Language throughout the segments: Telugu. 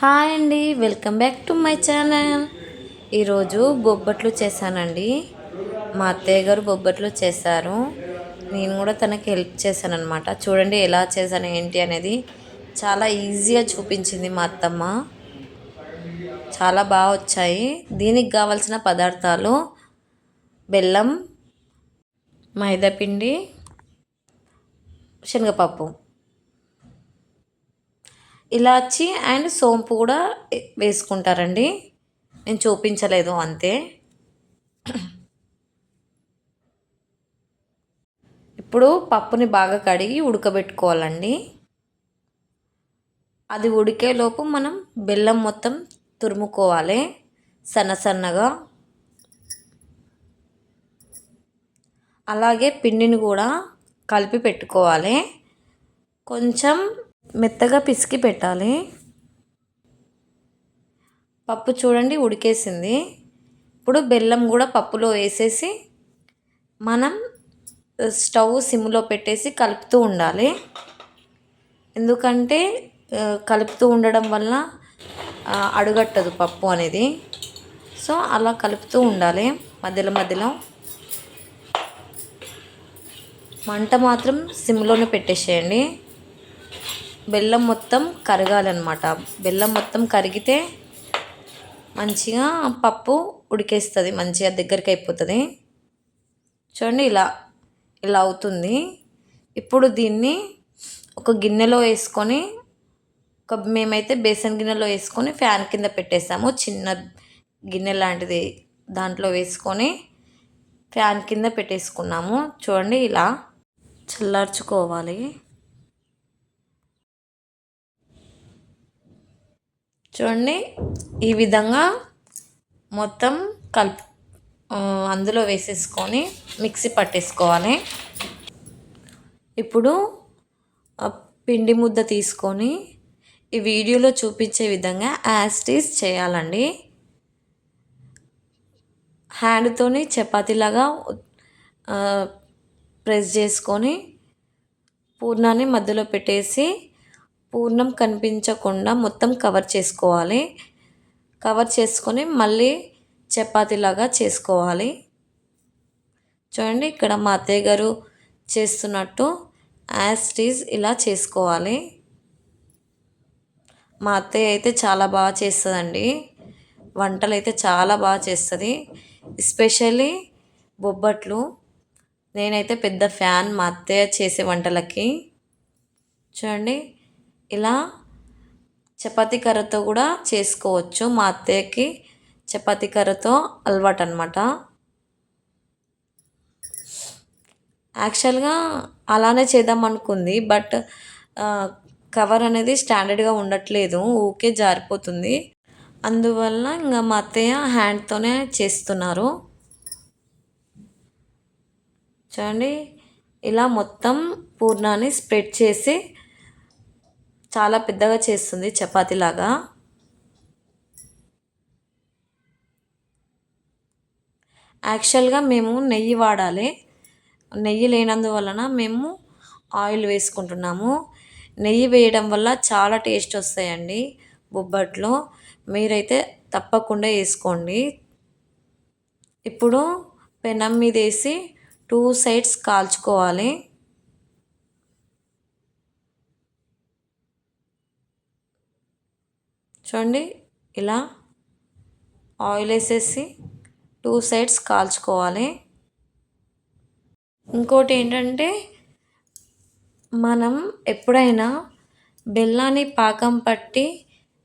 హాయ్ అండి welcome back to my channel. ఈరోజు బొబ్బట్లు చేశానండి. మా అత్తయ్య గారు బొబ్బట్లు చేశారు. నేను కూడా తనకి హెల్ప్ చేశాను అనమాట చూడండి ఎలా చేశాను ఏంటి అనేది చాలా ఈజీగా చూపించింది మా అత్తమ్మ. చాలా బాగా వచ్చాయి. దీనికి కావాల్సిన పదార్థాలు బెల్లం మైదాపిండి శనగపప్పు. ఇలాచి అండ్ సోంపు కూడా వేసుకుంటారండి. నేను చూపించలేదు అంతే. ఇప్పుడు పప్పుని బాగా కడిగి ఉడకబెట్టుకోవాలండి. అది ఉడికేలోపు మనం బెల్లం మొత్తం తురుముకోవాలి సన్న సన్నగా. అలాగే పిండిని కూడా కలిపి పెట్టుకోవాలి. కొంచెం మెత్తగా పిసికి పెట్టాలి. పప్పు చూడండి ఉడికేసింది. ఇప్పుడు బెల్లం కూడా పప్పులో వేసేసి మనం స్టవ్ సిమ్లో పెట్టేసి కలుపుతూ ఉండాలి. ఎందుకంటే కలుపుతూ ఉండడం వల్ల అడుగట్టదు పప్పు అనేది. సో అలా కలుపుతూ ఉండాలి మధ్యలో మధ్యలో. మంట మాత్రం సిమ్లోనే పెట్టేసేయండి. బెల్లం మొత్తం కరగాలన్నమాట. బెల్లం మొత్తం కరిగితే మంచిగా పప్పు ఉడికేస్తుంది మంచిగా దగ్గరికి అయిపోతుంది. చూడండి ఇలా ఇలా అవుతుంది. ఇప్పుడు దీన్ని ఒక గిన్నెలో వేసుకొని ఒక మేమైతే బేసన్ గిన్నెలో వేసుకొని ఫ్యాన్ కింద పెట్టేసాము. చిన్న గిన్నె లాంటిది దాంట్లో వేసుకొని ఫ్యాన్ కింద పెట్టేసుకున్నాము. చూడండి ఇలా చల్లార్చుకోవాలి. చూడండి. ఈ విధంగా మొత్తం కలుపు అందులో వేసేసుకొని మిక్సీ పట్టేసుకోవాలి. ఇప్పుడు పిండి ముద్ద తీసుకొని ఈ వీడియోలో చూపించే విధంగా యాస్టీస్ చేయాలండి. హ్యాండ్తోని చపాతీలాగా ప్రెస్ చేసుకొని పూర్ణాన్ని మధ్యలో పెట్టేసి పూర్ణం కనిపించకుండా మొత్తం కవర్ చేసుకోవాలి. కవర్ చేసుకొని మళ్ళీ చపాతీలాగా చేసుకోవాలి. చూడండి ఇక్కడ మా అత్తయ్య గారు చేస్తున్నట్టు యాస్టీజ్ ఇలా చేసుకోవాలి. మా అత్తయ్య అయితే చాలా బాగా చేస్తుందండి. వంటలు అయితే చాలా బాగా చేస్తుంది. ఎస్పెషల్లీ బొబ్బట్లు. నేనైతే పెద్ద ఫ్యాన్ మా అత్తయ్య చేసే వంటలకి. చూడండి ఇలా చపాతీ కర్రతో కూడా చేసుకోవచ్చు. మా అత్తయ్యకి చపాతీ కర్రతో అలవాటు అనమాట యాక్చువల్గా అలానే చేద్దాం అనుకుంది బట్ కవర్ అనేది స్టాండర్డ్గా ఉండట్లేదు. ఊకే జారిపోతుంది. అందువల్ల ఇంకా మా అత్తయ్య హ్యాండ్తోనే చేస్తున్నారు. చూడండి ఇలా మొత్తం పూర్ణాన్ని స్ప్రెడ్ చేసి చాలా పెద్దగా చేస్తుంది చపాతీలాగా. యాక్చువల్గా మేము నెయ్యి వాడాలి. నెయ్యి లేనందువలన మేము ఆయిల్ వేసుకుంటున్నాము. నెయ్యి వేయడం వల్ల చాలా టేస్ట్ వస్తాయండి బొబ్బట్లో. మీరైతే తప్పకుండా వేసుకోండి. ఇప్పుడు పెనం మీద వేసి టూ సైడ్స్ కాల్చుకోవాలి. చూడండి ఇలా ఆయిల్ వేసేసి టూ సైడ్స్ కాల్చుకోవాలి. ఇంకోటి ఏంటంటే మనం ఎప్పుడైనా బెల్లాన్ని పాకం పట్టి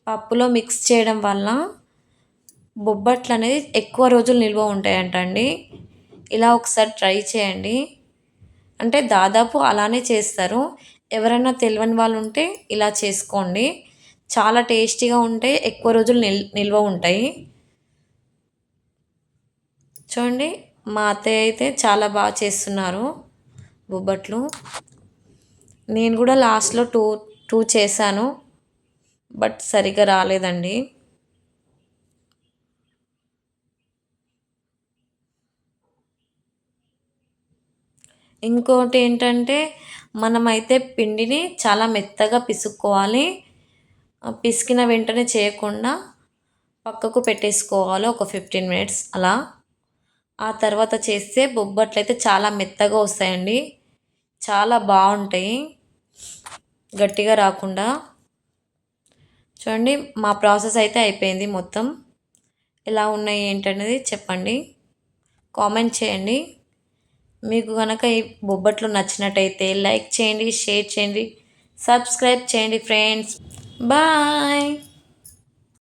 పప్పులో మిక్స్ చేయడం వల్ల బొబ్బట్లు అనేది ఎక్కువ రోజులు నిల్వ ఉంటాయంటండి. ఇలా ఒకసారి ట్రై చేయండి. అంటే దాదాపు అలానే చేస్తారు. ఎవరైనా తెలియని వాళ్ళు ఉంటే ఇలా చేసుకోండి. చాలా టేస్టీగా ఉంటాయి ఎక్కువ రోజులు నిల్ నిల్వ ఉంటాయి. చూడండి మా అత్తయ్య అయితే చాలా బాగా చేస్తున్నారు బొబ్బట్లు. నేను కూడా లాస్ట్లో టూ టూ చేశాను బట్ సరిగ్గా రాలేదండి. ఇంకోటి ఏంటంటే మనమైతే పిండిని చాలా మెత్తగా పిసుక్కోవాలి. పిసికిన వెంటనే చేయకుండా పక్కకు పెట్టేసుకోవాలి ఒక ఫిఫ్టీన్ మినిట్స్ అలా. ఆ తర్వాత చేస్తే బొబ్బట్లు అయితే చాలా మెత్తగా వస్తాయండి. చాలా బాగుంటాయి. గట్టిగా రాకుండా. చూడండి మా ప్రాసెస్ అయితే అయిపోయింది మొత్తం. ఎలా ఉన్నాయి ఏంటనేది చెప్పండి. కామెంట్ చేయండి. మీకు కనుక ఈ బొబ్బట్లు నచ్చినట్టయితే లైక్ చేయండి షేర్ చేయండి సబ్స్క్రైబ్ చేయండి ఫ్రెండ్స్. Bye.